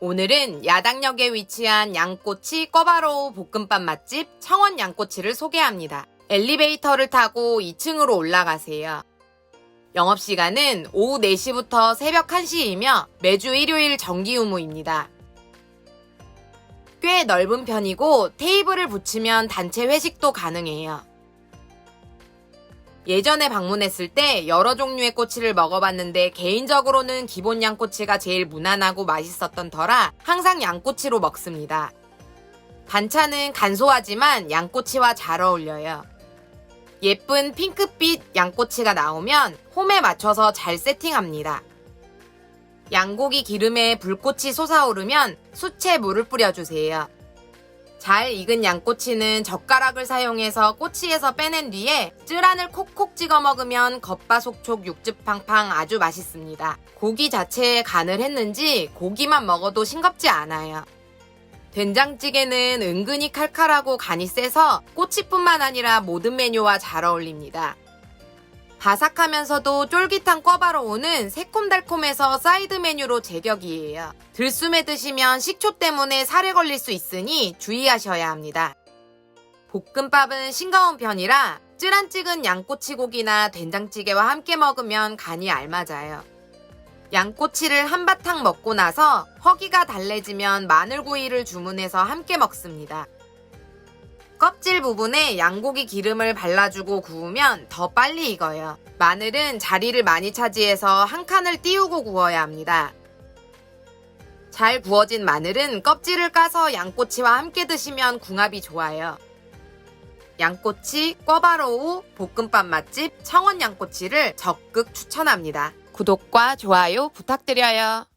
오늘은 야당역에 위치한 양꼬치 꿔바로우 볶음밥 맛집 청원 양꼬치를 소개합니다. 엘리베이터를 타고 2층으로 올라가세요. 영업시간은 오후 4시부터 새벽 1시이며 매주 일요일 정기 유무입니다. 꽤 넓은 편이고 테이블을 붙이면 단체 회식도 가능해요. 예전에 방문했을 때 여러 종류의 꼬치를 먹어봤는데 개인적으로는 기본 양꼬치가 제일 무난하고 맛있었던 터라 항상 양꼬치로 먹습니다. 반찬은 간소하지만 양꼬치와 잘 어울려요. 예쁜 핑크빛 양꼬치가 나오면 홈에 맞춰서 잘 세팅합니다. 양고기 기름에 불꽃이 솟아오르면 수채 물을 뿌려주세요. 잘 익은 양꼬치는 젓가락을 사용해서 꼬치에서 빼낸 뒤에 쯔란을 콕콕 찍어 먹으면 겉바속촉 육즙팡팡 아주 맛있습니다. 고기 자체에 간을 했는지 고기만 먹어도 싱겁지 않아요. 된장찌개는 은근히 칼칼하고 간이 세서 꼬치뿐만 아니라 모든 메뉴와 잘 어울립니다. 바삭하면서도 쫄깃한 꿔바로우는 새콤달콤해서 사이드 메뉴로 제격이에요. 들숨에 드시면 식초 때문에 살에 걸릴 수 있으니 주의하셔야 합니다. 볶음밥은 싱거운 편이라 찍은 양꼬치고기나 된장찌개와 함께 먹으면 간이 알맞아요. 양꼬치를 한바탕 먹고 나서 허기가 달래지면 마늘구이를 주문해서 함께 먹습니다. 껍질 부분에 양고기 기름을 발라주고 구우면 더 빨리 익어요. 마늘은 자리를 많이 차지해서 한 칸을 띄우고 구워야 합니다. 잘 구워진 마늘은 껍질을 까서 양꼬치와 함께 드시면 궁합이 좋아요. 양꼬치, 꿔바로우, 볶음밥 맛집 청원 양꼬치를 적극 추천합니다. 구독과 좋아요 부탁드려요.